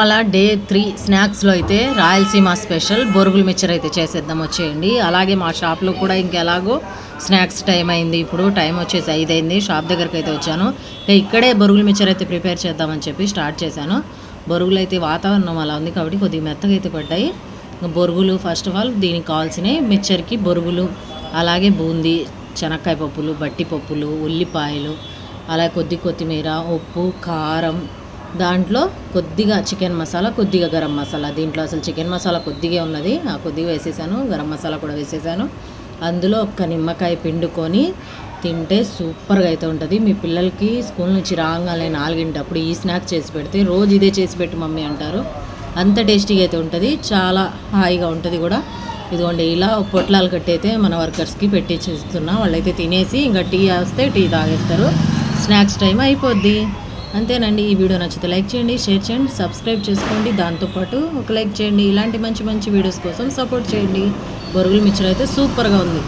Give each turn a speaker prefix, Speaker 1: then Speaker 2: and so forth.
Speaker 1: ఇవాళ day three స్నాక్స్లో అయితే Rayalaseema special బొరుగుల mixture అయితే చేసేద్దాం వచ్చేయండి. అలాగే మా షాప్లో కూడా ఇంకెలాగో స్నాక్స్ టైం అయింది ఇప్పుడు టైం వచ్చేసి ఐదు అయింది షాప్ దగ్గరికి అయితే వచ్చాను. ఇక్కడే బొరుగుల మిక్చర్ అయితే ప్రిపేర్ చేద్దామని చెప్పి స్టార్ట్ చేశాను. బొరుగులు అయితే వాతావరణం అలా ఉంది కాబట్టి కొద్దిగా మెత్తగా అయితే పడ్డాయి. బొరుగులు ఫస్ట్ ఆఫ్ ఆల్ దీనికి కావాల్సినవి మిక్చర్కి బొరుగులు అలాగే బూందీ శనక్కాయ పప్పులు బట్టి పప్పులు ఉల్లిపాయలు అలాగే కొద్ది కొత్తిమీర ఉప్పు కారం దాంట్లో కొద్దిగా చికెన్ మసాలా కొద్దిగా గరం మసాలా. దీంట్లో అసలు చికెన్ మసాలా కొద్దిగా ఉన్నది. ఆ కొద్దిగా వేసేసాను. గరం మసాలా కూడా వేసేసాను. అందులో ఒక్క నిమ్మకాయ పిండుకొని తింటే సూపర్గా అయితే ఉంటుంది. మీ పిల్లలకి స్కూల్ నుంచి రాగానే నాలుగింటప్పుడు ఈ స్నాక్స్ చేసి పెడితే రోజు ఇదే చేసి పెట్టు మమ్మీ అంటారు. అంత టేస్టీగా అయితే ఉంటుంది. చాలా హాయిగా ఉంటుంది కూడా. ఇదిగోండి ఇలా పొట్లాలు కట్టయితే మన వర్కర్స్కి పెట్టించేస్తున్నా వాళ్ళైతే తినేసి ఇంకా టీ వస్తే టీ తాగేస్తారు. స్నాక్స్ టైం అయిపోద్ది. అంతేనండి. ఈ వీడియో నచ్చితే లైక్ చేయండి షేర్ చేయండి సబ్స్క్రైబ్ చేసుకోండి. దాంతోపాటు ఒక లైక్ చేయండి. ఇలాంటి మంచి మంచి వీడియోస్ కోసం సపోర్ట్ చేయండి. బొరుగులు మిక్చర్ అయితే సూపర్గా ఉంది.